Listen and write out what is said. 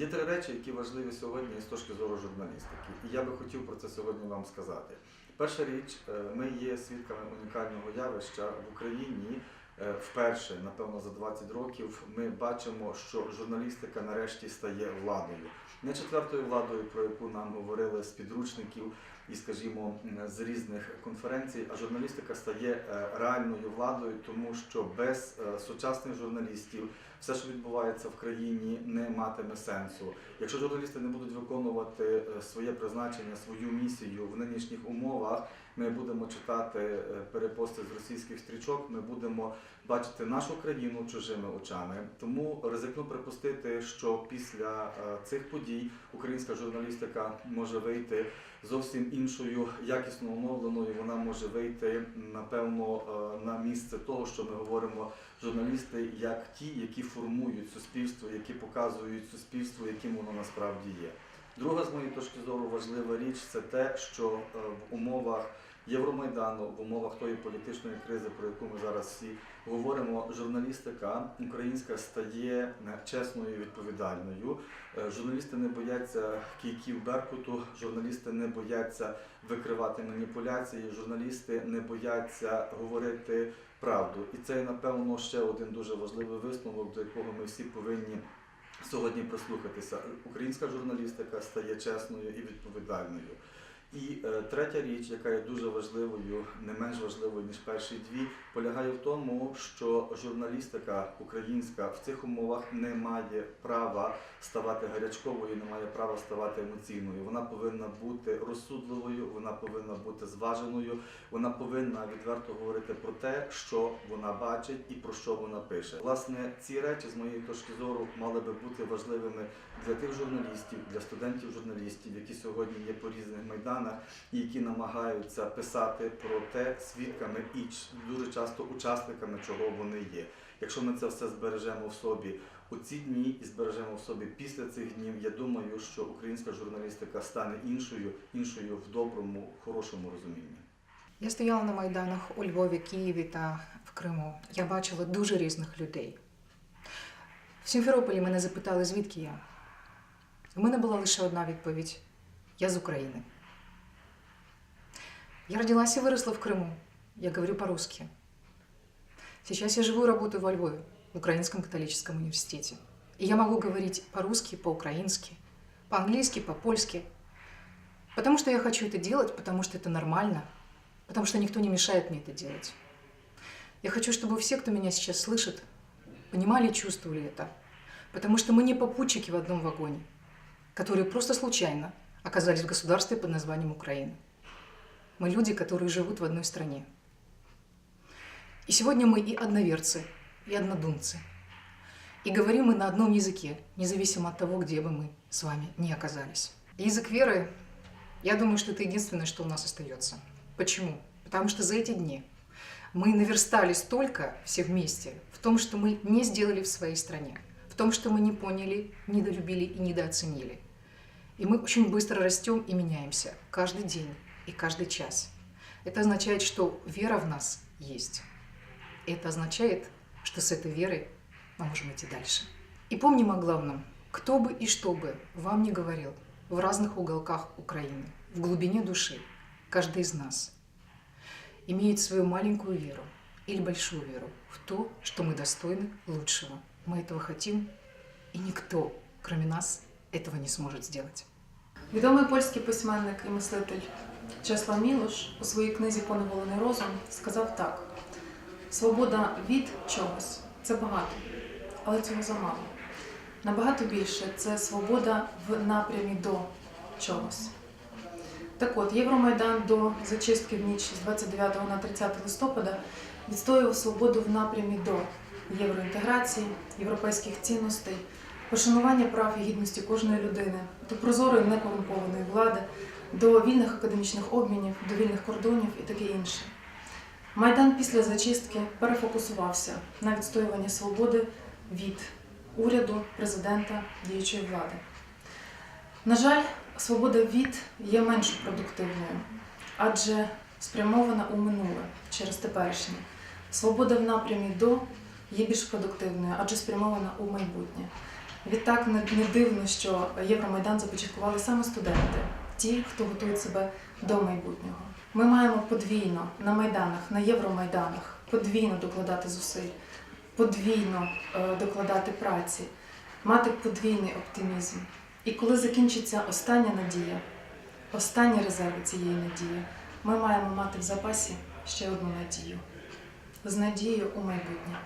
Є три речі, які важливі сьогодні з точки зору журналістики. І я би хотів про це сьогодні вам сказати. Перша річ, е, ми є свідками унікального явища в Україні. Е, Вперше, напевно, за 20 років ми бачимо, що журналістика нарешті стає владою. Не четвертою владою, про яку нам говорили з підручників і, скажімо, з різних конференцій, а журналістика стає е, реальною владою, тому що без сучасних журналістів все, що відбувається в країні, не матиме сенсу. Якщо журналісти не будуть виконувати е, своє призначення, свою місію в нинішніх умовах, ми будемо читати е, перепости з російських стрічок, ми будемо бачити нашу країну чужими очами. Тому ризикну припустити, що після е, цих подій українська журналістика може вийти зовсім іншою, якісно оновленою. Вона може вийти напевно е, на місце того, що ми говоримо журналісти, як ті, які формують суспільство, які показують суспільство, яким воно насправді є. Друга з моєї точки зору важлива річ це те, що е, в умовах Євромайдану, в умовах тої політичної кризи, про яку ми зараз всі говоримо, журналістика українська стає чесною і відповідальною. Е, Журналісти не бояться кійків Беркуту, журналісти не бояться викривати маніпуляції, журналісти не бояться говорити правду. І це, напевно, ще один дуже важливий висновок, до якого ми всі повинні сьогодні прислухатися. Українська журналістика стає чесною і відповідальною. І е, третя річ, яка є дуже важливою, не менш важливою ніж перші дві, полягає в тому, що журналістика українська в цих умовах не має права ставати гарячковою, не має права ставати емоційною. Вона повинна бути розсудливою, вона повинна бути зваженою, вона повинна відверто говорити про те, що вона бачить і про що вона пише. Власне, ці речі, з моєї точки зору, мали би бути важливими для тих журналістів, для студентів-журналістів, які сьогодні є по різних майданах і які намагаються писати про те свідками і дуже часто учасниками, чого вони є. Якщо ми це все збережемо в собі у ці дні і збережемо в собі після цих днів, я думаю, що українська журналістика стане іншою, іншою в доброму, хорошому розумінні. Я стояла на майданах у Львові, Києві та в Криму. Я бачила дуже різних людей. В Сімферополі мене запитали, звідки я. У мене була лише одна відповідь: я з України. Я родилась и выросла в Крыму. Я говорю по-русски. Сейчас я живу и работаю во Львове, в Украинском католическом университете. И я могу говорить по-русски, по-украински, по-английски, по-польски. Потому что я хочу это делать, потому что это нормально, потому что никто не мешает мне это делать. Я хочу, чтобы все, кто меня сейчас слышит, понимали и чувствовали это. Потому что мы не попутчики в одном вагоне, которые просто случайно оказались в государстве под названием Украина. Мы люди, которые живут в одной стране. И сегодня мы и одноверцы, и однодумцы. И говорим мы на одном языке, независимо от того, где бы мы с вами не оказались. Язык веры, я думаю, что это единственное, что у нас остается. Почему? Потому что за эти дни мы наверстали столько все вместе в том, что мы не сделали в своей стране, в том, что мы не поняли, недолюбили и недооценили. И мы очень быстро растем и меняемся каждый день и каждый час. Это означает, что вера в нас есть. Это означает, что с этой верой мы можем идти дальше. И помним о главном. Кто бы и что бы вам не говорил в разных уголках Украины, в глубине души, каждый из нас имеет свою маленькую веру или большую веру в то, что мы достойны лучшего. Мы этого хотим, и никто, кроме нас, этого не сможет сделать. Відомий польський письменник і мислитель Чеслав Мілош у своїй книзі Поневолений розум сказав так: свобода від чогось це багато, але цього замало. Набагато більше це свобода в напрямі до чогось. Так от, Євромайдан до зачистки в ніч з 29 на 30 листопада відстоював свободу в напрямі до євроінтеграції, європейських цінностей, пошанування прав і гідності кожної людини, до прозорої некорумпованої влади, до вільних академічних обмінів, до вільних кордонів і таке інше. Майдан після зачистки перефокусувався на відстоювання свободи від уряду, президента, діючої влади. На жаль, свобода від є менш продуктивною, адже спрямована у минуле через теперішнє. Свобода в напрямі до є більш продуктивною, адже спрямована у майбутнє. Відтак не дивно, що Євромайдан започаткували саме студенти, ті, хто готують себе до майбутнього. Ми маємо подвійно на майданах, на євромайданах, подвійно докладати зусиль, подвійно е, докладати праці, мати подвійний оптимізм. І коли закінчиться остання надія, останні резерви цієї надії, ми маємо мати в запасі ще одну надію з надією у майбутнє.